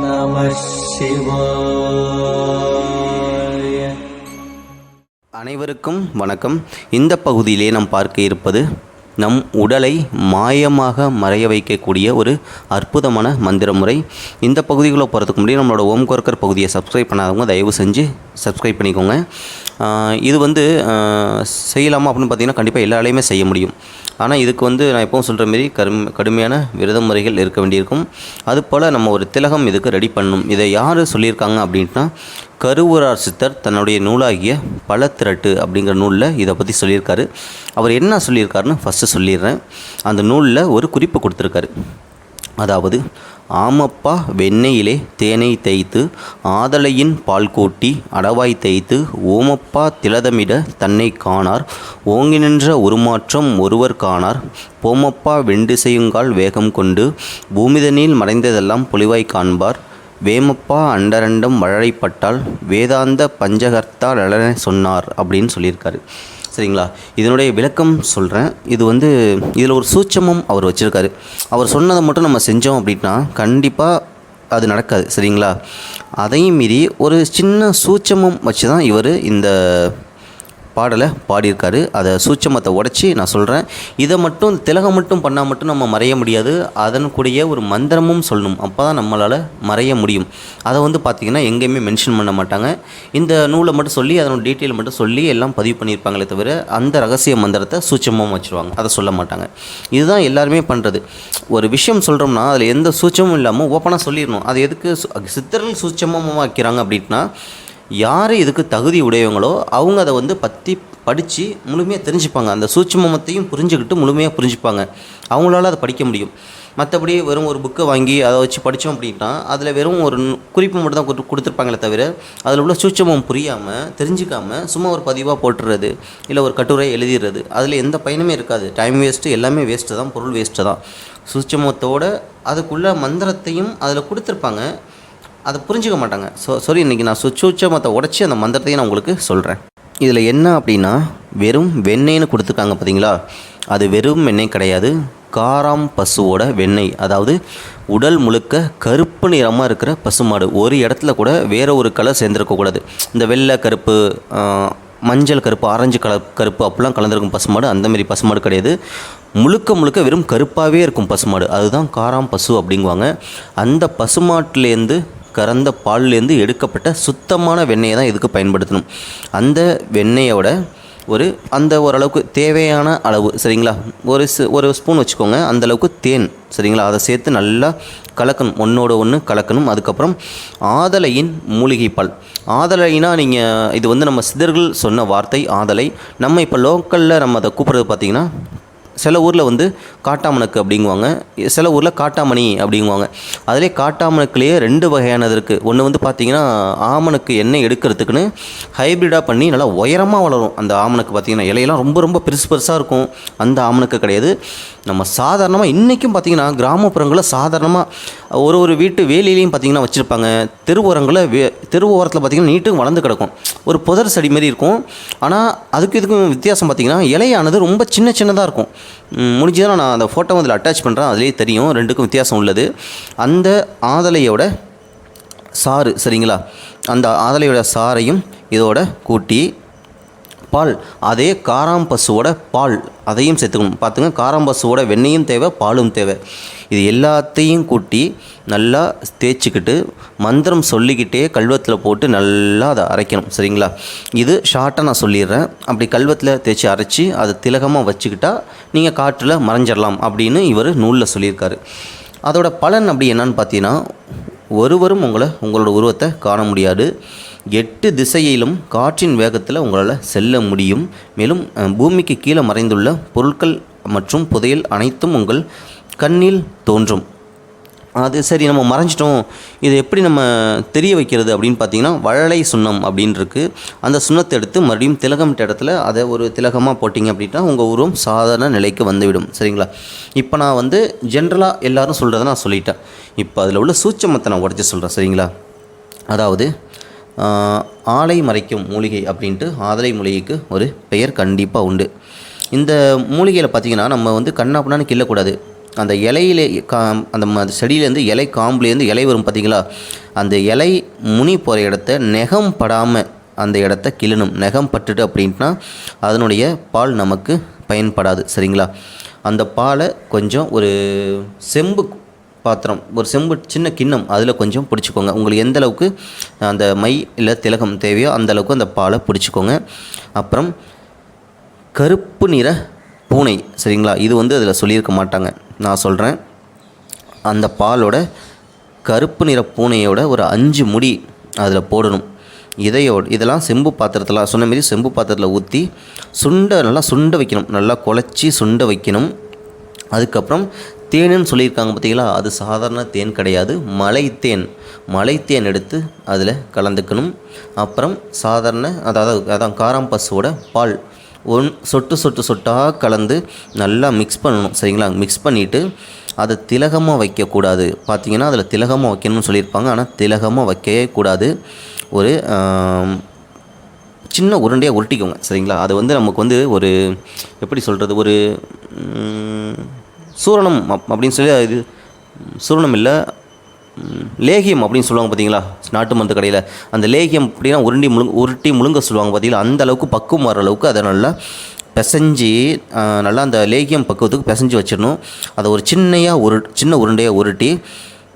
நம அனைவருக்கும் வணக்கம். இந்த பகுதியிலே நாம் பார்க்க இருப்பது நம் உடலை மாயமாக மறைய வைக்கக்கூடிய ஒரு அற்புதமான மந்திர முறை இந்த பகுதிக்குள்ளே போகிறதுக்கு முன்னாடி நம்மளோட ஓம் கொர்க்கர் பகுதியை சப்ஸ்கிரைப் பண்ணாதவங்க தயவு செஞ்சு சப்ஸ்கிரைப் பண்ணிக்கோங்க. இது வந்து செய்யலாமா அப்படின்னு பார்த்தீங்கன்னா கண்டிப்பாக எல்லாராலையுமே செய்ய முடியும். ஆனால் இதுக்கு வந்து நான் எப்பவும் சொல்கிற மாரி கரும் கடுமையான விரத முறைகள் இருக்க வேண்டியிருக்கும். அதுபோல் நம்ம ஒரு திலகம் இதுக்கு ரெடி பண்ணணும். இதை யார் சொல்லியிருக்காங்க அப்படின்ட்டுனா கருவூரார் சித்தர் தன்னுடைய நூலாகிய பல திரட்டு அப்படிங்கிற நூலில் இதை பற்றி சொல்லியிருக்காரு. அவர் என்ன சொல்லியிருக்காருன்னு ஃபஸ்ட்டு சொல்லிடுறேன். அந்த நூலில் ஒரு குறிப்பு கொடுத்துருக்காரு. அதாவது ஆமப்பா வெண்ணெயிலே தேனை தேய்த்து ஆதலையின் பால் கூட்டி அடவாய் தேய்த்து ஓமப்பா திலதமிட தன்னை காணார் ஓங்கி நின்ற உருமாற்றம் ஒருவர் காணார் போமப்பா வெண்டு செய்யுங்கால் வேகம் கொண்டு பூமிதனில் மறைந்ததெல்லாம் பொலிவாய் காண்பார் வேமப்பா அண்டரண்டம் வழழைப்பட்டால் வேதாந்த பஞ்சகர்த்தா லலன சொன்னார் அப்படின்னு சொல்லியிருக்காரு. சரிங்களா? இதனுடைய விளக்கம் சொல்கிறேன் இது வந்து இதில் ஒரு சூட்சமும் அவர் வச்சுருக்காரு. அவர் சொன்னதை மட்டும் நம்ம செஞ்சோம் அப்படின்னா கண்டிப்பாக அது நடக்காது. சரிங்களா? அதையும் மீறி ஒரு சின்ன சூட்சமும் வச்சு தான் இவர் இந்த பாடலை பாடியிருக்காரு. அதை சூட்சமத்தை உடச்சி நான் சொல்கிறேன் இதை மட்டும் திலகம் மட்டும் பண்ணால் மட்டும் நம்ம மறைய முடியாது. அதன் கூடிய ஒரு மந்திரமும் சொல்லணும். அப்போ தான் நம்மளால் மறைய முடியும். அதை வந்து பார்த்திங்கன்னா எங்கேயுமே மென்ஷன் பண்ண மாட்டாங்க. இந்த நூலை மட்டும் சொல்லி அதனோட டீட்டெயில் மட்டும் சொல்லி எல்லாம் பதிவு பண்ணியிருப்பாங்களே தவிர அந்த ரகசிய மந்திரத்தை சூட்சமாக வச்சுருவாங்க. அதை சொல்ல மாட்டாங்க. இதுதான் எல்லாருமே பண்ணுறது ஒரு விஷயம் சொல்கிறோம்னா அதில் எந்த சூட்சமும் இல்லாமல் ஓப்பனாக சொல்லிடணும். அது எதுக்கு சித்தர்கள் சூட்சமாக வைக்கிறாங்க அப்படின்னா யார் இதுக்கு தகுதி உடையவங்களோ அவங்க அதை வந்து பற்றி படித்து முழுமையாக தெரிஞ்சுப்பாங்க. அந்த சூட்சமத்தையும் புரிஞ்சுக்கிட்டு முழுமையாக புரிஞ்சுப்பாங்க. அவங்களால அதை படிக்க முடியும். மற்றபடி வெறும் ஒரு புக்கை வாங்கி அதை வச்சு படித்தோம் அப்படின்னா அதில் வெறும் ஒரு குறிப்பு மட்டும் தான் கொடுத்து கொடுத்துருப்பாங்களே தவிர அதில் உள்ள சூட்சமம் புரியாமல் தெரிஞ்சிக்காமல் சும்மா ஒரு பதிவாக போட்டுறது இல்லை ஒரு கட்டுரை எழுதிடுறது அதில் எந்த பயனுமே இருக்காது. டைம் வேஸ்ட்டு எல்லாமே வேஸ்ட்டு தான் பொருள் வேஸ்ட்டு தான். சூட்சமத்தோட அதுக்குள்ள மந்திரத்தையும் அதில் கொடுத்துருப்பாங்க. அதை புரிஞ்சுக்க மாட்டாங்க. ஸோ சரி இன்றைக்கி நான் சுச்சூச்சமத்தை உடச்சி அந்த மந்திரத்தையும் நான் உங்களுக்கு சொல்கிறேன் இதில் என்ன அப்படின்னா வெறும் வெண்ணெய்னு கொடுத்துருக்காங்க பார்த்தீங்களா அது வெறும் வெண்ணெய் கிடையாது. காராம் பசுவோட வெண்ணெய். அதாவது உடல் முழுக்க கருப்பு நிறமாக இருக்கிற பசுமாடு. ஒரு இடத்துல கூட வேறு ஒரு கலர் சேர்ந்துருக்கக்கூடாது இந்த வெள்ளை கருப்பு மஞ்சள் கருப்பு ஆரஞ்சு கலர் கருப்பு அப்படிலாம் கலந்துருக்கும் பசுமாடு. அந்தமாரி பசுமாடு கிடையாது. முழுக்க முழுக்க வெறும் கருப்பாகவே இருக்கும் பசுமாடு. அதுதான் காராம் பசு அப்படிங்குவாங்க. அந்த பசுமாட்டிலேருந்து கறந்த பால்லேருந்து எடுக்கப்பட்ட சுத்தமான வெண்ணெயை தான் இதுக்கு பயன்படுத்தணும். அந்த வெண்ணெயோட ஒரு அந்த ஓரளவுக்கு தேவையான அளவு சரிங்களா? ஒரு ஒரு ஸ்பூன் வச்சுக்கோங்க. அந்த அளவுக்கு தேன் சரிங்களா? அதை சேர்த்து நல்லா கலக்கணும். ஒன்றோட ஒன்று கலக்கணும். அதுக்கப்புறம் ஆதலையின் மூலிகை பால் ஆதலைனா நீங்கள் இது வந்து நம்ம சிதர்கள் சொன்ன வார்த்தை ஆதலை. நம்ம இப்போ லோக்கலில் நம்ம அதை கூப்பிட்றது பார்த்திங்கன்னா சில ஊரில் வந்து காட்டாமணக்கு அப்படிங்குவாங்க. சில ஊரில் காட்டாமணி அப்படிங்குவாங்க. அதிலே காட்டாமணக்குலேயே ரெண்டு வகையானது இருக்குது ஒன்று வந்து பார்த்திங்கன்னா ஆமணக்கு எண்ணெய் எடுக்கிறதுக்குன்னு ஹைப்ரிடாக பண்ணி நல்லா உயரமாக வளரும். அந்த ஆமணக்கு பார்த்திங்கன்னா இலையெல்லாம் ரொம்ப ரொம்ப பெருசு பெருசாக இருக்கும். அந்த ஆமணக்கு கிடையாது. நம்ம சாதாரணமாக இன்றைக்கும் பார்த்திங்கன்னா கிராமப்புறங்களில் சாதாரணமாக ஒரு ஒரு வீட்டு வேலியிலையும் பார்த்திங்கன்னா வச்சுருப்பாங்க. தெருவோரங்களில் வே தெரு ஓரத்தில் பார்த்திங்கன்னா நீட்டும் வளர்ந்து கிடக்கும். ஒரு புதர் செடி மாதிரி இருக்கும். ஆனால் அதுக்கு இதுக்கும் வித்தியாசம் பார்த்திங்கன்னா இலையானது ரொம்ப சின்ன சின்னதாக இருக்கும். முடிஞ்சதுன்னா நான் அந்த ஃபோட்டோ அதில் அட்டாச் பண்ணுறேன் அதுலேயே தெரியும். ரெண்டுக்கும் வித்தியாசம் உள்ளது. அந்த ஆதலையோட சாறு சரிங்களா? அந்த ஆதலையோட சாறையும் இதோட கூட்டி பால் அதே காராம்பசுவோட பால் அதையும் சேர்த்துக்கணும். பார்த்துங்க காராம்பசுவோட வெண்ணெயும் தேவை பாலும் தேவை. இது எல்லாத்தையும் கூட்டி நல்லா தேய்ச்சிக்கிட்டு மந்திரம் சொல்லிக்கிட்டே கல்வத்தில் போட்டு நல்லா அதை அரைக்கணும். சரிங்களா? இது ஷார்ட்டாக நான் சொல்லிடுறேன். அப்படி கல்வத்தில் தேய்ச்சி அரைச்சி அதை திலகமாக வச்சுக்கிட்டா நீங்கள் காற்றில் மறைஞ்சிடலாம் அப்படின்னு இவர் நூலில் சொல்லியிருக்காரு. அதோட பலன் அப்படி என்னன்னு பார்த்தீங்கன்னா ஒருவரும் உங்களை உங்களோட உருவத்தை காண முடியாது. எட்டு திசையிலும் காற்றின் வேகத்தில் உங்களால் செல்ல முடியும். மேலும் பூமிக்கு கீழே மறைந்துள்ள பொருட்கள் மற்றும் புதையல் அனைத்தும் உங்கள் கண்ணில் தோன்றும். அது சரி நம்ம மறைஞ்சிட்டோம். இதை எப்படி நம்ம தெரிய வைக்கிறது அப்படின்னு பார்த்தீங்கன்னா வழலை சுண்ணம் அப்படின்னு இருக்குது அந்த சுண்ணத்தை எடுத்து மறுபடியும் திலகமிட்ட இடத்துல அதை ஒரு திலகமாக போட்டிங்க அப்படின்னா உங்கள் உருவம் சாதாரண நிலைக்கு வந்துவிடும். சரிங்களா? இப்போ நான் வந்து ஜென்ரலாக எல்லாரும் சொல்கிறத நான் சொல்லிட்டேன். இப்போ அதில் உள்ள சூட்சமத்தை நான் உடச்சி சொல்கிறேன் சரிங்களா? அதாவது ஆலை மறைக்கும் மூலிகை அப்படின்ட்டு ஆதலை மூலிகைக்கு ஒரு பெயர் கண்டிப்பாக உண்டு. இந்த மூலிகையில் பார்த்தீங்கன்னா நம்ம வந்து கண்ணாப்புனான்னு கிள்ளக்கூடாது. அந்த இலையிலே கா அந்த செடியிலேருந்து இலை காம்புலேருந்து இலை வரும் பார்த்தீங்களா அந்த இலை முனி போகிற இடத்த நெகம் படாமல் அந்த இடத்த கிளணும் நெகம் பட்டுட்டு அப்படின்ட்டுனா அதனுடைய பால் நமக்கு பயன்படாது சரிங்களா? அந்த பாலை கொஞ்சம் ஒரு செம்பு பாத்திரம். ஒரு செம்பு சின்ன கிண்ணம் அதில் கொஞ்சம் பிடிச்சிக்கோங்க. உங்களுக்கு எந்த அளவுக்கு அந்த மை இல்லை திலகம் தேவையோ அந்த அளவுக்கு அந்த பாலை பிடிச்சிக்கோங்க. அப்புறம் கருப்பு நிற பூனை சரிங்களா? இது வந்து அதில் சொல்லியிருக்க மாட்டாங்க. நான் சொல்கிறேன் அந்த பாலோட கருப்பு நிற பூனையோட ஒரு அஞ்சு முடி அதில் போடணும். இதையோடு இதெல்லாம் செம்பு பாத்திரத்தில் சொன்ன மாரி செம்பு பாத்திரத்தில் ஊற்றி சுண்ட நல்லா சுண்ட வைக்கணும். நல்லா குழச்சி சுண்ட வைக்கணும். அதுக்கப்புறம் தேனுன்னு சொல்லியிருக்காங்க பார்த்தீங்களா? அது சாதாரண தேன் கிடையாது. மலை தேன் மலை தேன் எடுத்து அதில் கலந்துக்கணும். அப்புறம் சாதாரண அதாவது அதான் காராம்பசுவோட பால். ஒன் சொட்டு சொட்டு சொட்டாக கலந்து நல்லா மிக்ஸ் பண்ணணும். சரிங்களா? மிக்ஸ் பண்ணிவிட்டு அதை திலகமாக வைக்கக்கூடாது. பார்த்தீங்கன்னா அதில் திலகமாக வைக்கணும்னு சொல்லியிருப்பாங்க. ஆனால் திலகமாக வைக்கவே கூடாது. ஒரு சின்ன உருண்டையாக உருட்டிக்கோங்க. சரிங்களா? அது வந்து நமக்கு வந்து ஒரு எப்படி சொல்கிறது ஒரு சூரணம் அப்- அப்படின்னு சொல்லி இது சூரணம் இல்லை. லேகியம் அப்படின்னு சொல்லுவாங்க பார்த்தீங்களா? நாட்டு மருந்து கடையில். அந்த லேகியம் அப்படின்னா உருண்டி முழுங்க உருட்டி முழுங்க சொல்லுவாங்க பார்த்தீங்களா? அந்த அளவுக்கு பக்குவம் வர அளவுக்கு அதை நல்லா பிசைஞ்சு நல்லா அந்த லேகியம் பக்குவத்துக்கு பிசைஞ்சு வச்சிடணும். அதை ஒரு சின்னையாக ஒரு சின்ன உருண்டையாக உருட்டி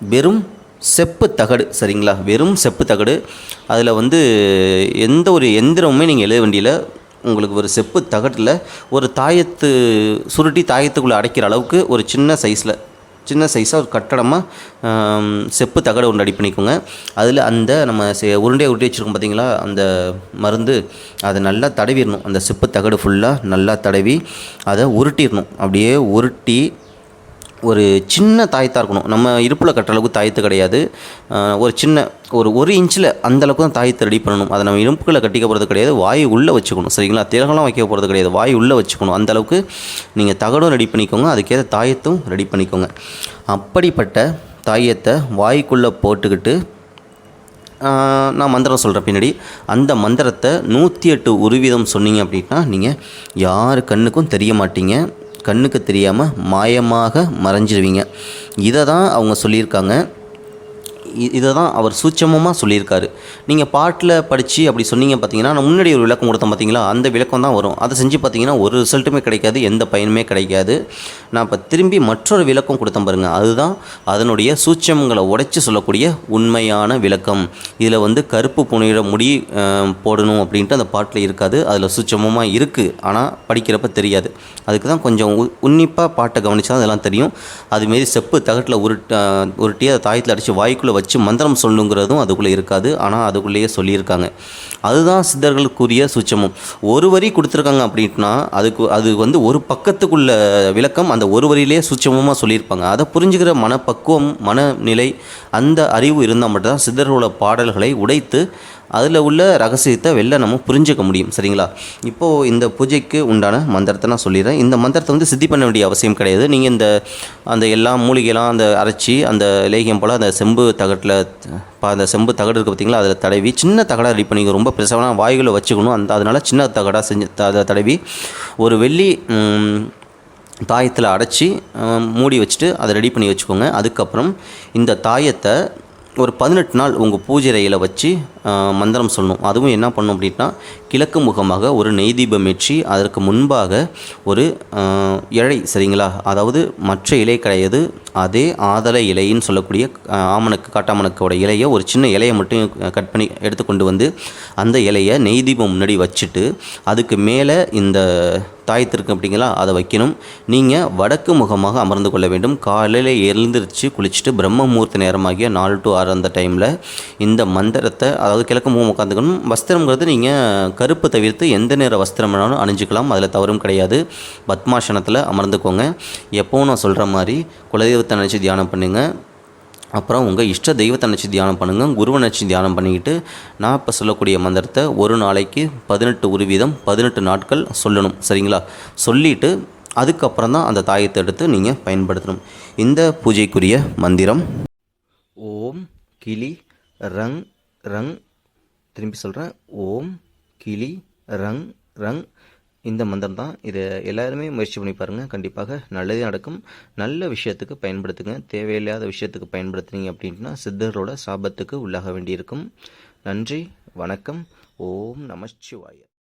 வெறும் செப்பு தகடு சரிங்களா? வெறும் செப்பு தகடு. அதில் வந்து எந்த ஒரு எந்திரமுமே நீங்கள் எழுத வேண்டியல உங்களுக்கு ஒரு செப்பு தகட்டில் ஒரு தாயத்து சுருட்டி தாயத்துக்குள்ளே அடைக்கிற அளவுக்கு ஒரு சின்ன சைஸில் சின்ன சைஸாக ஒரு கட்டடமாக செப்பு தகடு ஒன்று ரெடி பண்ணிக்கோங்க. அதில் அந்த நம்ம செ- உருண்டையை உருட்டி வச்சுருக்கோம் பார்த்தீங்களா? அந்த மருந்து அதை நல்லா தடவிடணும். அந்த செப்பு தகடு ஃபுல்லாக நல்லா தடவி அதை உருட்டிடணும். அப்படியே உருட்டி ஒரு சின்ன தாயத்தாக இருக்கணும். நம்ம இடுப்பில் கட்டுற அளவுக்கு தாயத்து கிடையாது. ஒரு சின்ன ஒரு ஒரு இன்ச்சில் அந்த அளவுக்கு தான் தாயத்தை ரெடி பண்ணணும். அதை நம்ம இடுப்புகளை கட்டிக்க போகிறது கிடையாது. வாய் உள்ளே வச்சுக்கணும். சரிங்களா? திலகம்லாம் வைக்க போகிறது கிடையாது. வாய் உள்ளே வச்சுக்கணும். அந்த அளவுக்கு நீங்கள் தகடும் ரெடி பண்ணிக்கோங்க. அதுக்கேற்ற தாயத்தும் ரெடி பண்ணிக்கோங்க. அப்படிப்பட்ட தாயத்தை வாய்க்குள்ளே போட்டுக்கிட்டு நான் மந்திரம் சொல்கிறேன் பின்னாடி. அந்த மந்திரத்தை நூற்றி எட்டு உருவீதம் சொன்னீங்க அப்படின்னா நீங்கள் யார் கண்ணுக்கும் தெரிய மாட்டீங்க. கண்ணுக்கு தெரியாமல் மாயமாக மறைஞ்சிருவீங்க. இதை தான் அவங்க சொல்லியிருக்காங்க. இதை தான் அவர் சூட்சமமாக சொல்லியிருக்காரு. நீங்கள் பாட்டில் படித்து அப்படி சொன்னீங்க பார்த்தீங்கன்னா நான் முன்னாடி ஒரு விளக்கம் கொடுத்தேன் பார்த்தீங்களா அந்த விளக்கம் தான் வரும். அதை செஞ்சு பார்த்தீங்கன்னா ஒரு ரிசல்ட்டுமே கிடைக்காது எந்த பயனுமே கிடைக்காது. நான் இப்போ திரும்பி மற்றொரு விளக்கம் கொடுத்தேன் பாருங்கள் அதுதான் அதனுடைய சூட்சமங்களை உடைச்சி சொல்லக்கூடிய உண்மையான விளக்கம். இதில் வந்து கருப்பு புனையிட முடி போடணும் அப்படின்ட்டு அந்த பாட்டில் இருக்காது. அதில் சூட்சமமாக இருக்குது ஆனால் படிக்கிறப்ப தெரியாது. அதுக்கு தான் கொஞ்சம் உன்னிப்பாக பாட்டை கவனித்தா அதெல்லாம் தெரியும். அதுமாரி செப்பு தகட்டில் உருட்ட உருட்டி அதை தாயத்தில் அடித்து வாய்க்குள்ளே வச்சு மந்திரம் சொல்லுங்கிறதும் அதுக்குள்ளே இருக்காது. ஆனால் அதுக்குள்ளேயே சொல்லியிருக்காங்க. அதுதான் சித்தர்களுக்குரிய சூட்சமம். ஒரு வரி கொடுத்துருக்காங்க அப்படின்னா அதுக்கு அது வந்து ஒரு பக்கத்துக்குள்ள விளக்கம் அந்த ஒரு வரியிலேயே சூட்சமமாக சொல்லியிருப்பாங்க. அதை புரிஞ்சுக்கிற மனப்பக்குவம் மனநிலை அந்த அறிவு இருந்தால் மட்டும்தான் சித்தர்களோட பாடல்களை உடைத்து அதில் உள்ள ரகசியத்தை வெளில நம்ம புரிஞ்சுக்க முடியும் சரிங்களா? இப்போது இந்த பூஜைக்கு உண்டான மந்திரத்தை நான் சொல்லிடுறேன். இந்த மந்திரத்தை வந்து சித்தி பண்ண வேண்டிய அவசியம் கிடையாது. நீங்கள் இந்த அந்த எல்லா மூலிகைலாம் அந்த அரைச்சி அந்த லேகியம் போல் அந்த செம்பு தகட்டில் அந்த செம்பு தகடு இருக்குது பார்த்தீங்களா அதில் தடவி சின்ன தகடாக ரெடி பண்ணிக்க ரொம்ப பிரசவனாக வாய்களை வச்சுக்கணும். அந்த அதனால் சின்ன தகடாக செஞ்சு அதை தடவி ஒரு வெள்ளி தாயத்தில் அடைச்சி மூடி வச்சுட்டு அதை ரெடி பண்ணி வச்சுக்கோங்க. அதுக்கப்புறம் இந்த தாயத்தை ஒரு பதினெட்டு நாள் உங்கள் பூஜை அறையில் வச்சு மந்திரம் சொல்லணும். அதுவும் என்ன பண்ணும் அப்படின்னா கிழக்கு முகமாக ஒரு நெய் தீபம் ஏற்றி அதற்கு முன்பாக ஒரு இழை சரிங்களா? அதாவது மற்ற இலை கிடையாது அதே ஆதல இலைன்னு சொல்லக்கூடிய ஆமணக்கு காட்டாமணக்கோட இலையை ஒரு சின்ன இலையை மட்டும் கட் பண்ணி எடுத்து கொண்டு வந்து அந்த இலையை நெய் தீபம் முன்னாடி வச்சுட்டு அதுக்கு மேலே இந்த தாயத்திற்கு அப்படிங்களா அதை வைக்கணும். நீங்கள் வடக்கு முகமாக அமர்ந்து கொள்ள வேண்டும். காலையில் எழுந்திரிச்சு குளிச்சுட்டு பிரம்ம முகூர்த்த நேரமாகிய நாலு டு ஆறு அந்த டைமில் இந்த மந்திரத்தை அதாவது கிழக்கு முகம் உட்காந்துக்கணும் வஸ்திரங்கிறது நீங்கள் கருப்பு தவிர்த்து எந்த நேர வஸ்திரம் வேணாலும் அணிஞ்சிக்கலாம். அதில் தவறும் கிடையாது. பத்மாசனத்தில் அமர்ந்துக்கோங்க. எப்போவும் நான் சொல்கிற மாதிரி குலதெய்வத்தை நினச்சி தியானம் பண்ணுங்கள் அப்புறம் உங்கள் இஷ்ட தெய்வத்தை நினச்சி தியானம் பண்ணுங்கள் குருவை நினச்சி தியானம் பண்ணிக்கிட்டு நான் இப்போ சொல்லக்கூடிய மந்திரத்தை ஒரு நாளைக்கு பதினெட்டு ஒரு வீதம் பதினெட்டு நாட்கள் சொல்லணும். சரிங்களா? சொல்லிவிட்டு அதுக்கப்புறம் தான் அந்த தாயத்தை எடுத்து நீங்கள் பயன்படுத்தணும். இந்த பூஜைக்குரிய மந்திரம் ஓம் கிளி ரங் ரங் திரும்பி சொல்கிறேன் ஓம் கிளி ரங் ரங் இந்த மந்திரம் தான். இதை எல்லாருமே முயற்சி பண்ணி பாருங்கள் கண்டிப்பாக நல்லதே நடக்கும். நல்ல விஷயத்துக்கு பயன்படுத்துங்க. தேவையில்லாத விஷயத்துக்கு பயன்படுத்துனீங்க அப்படின்னா சித்தர்களோட சாபத்துக்கு உள்ளாக வேண்டியிருக்கும். நன்றி வணக்கம். ஓம் நமச்சிவாய.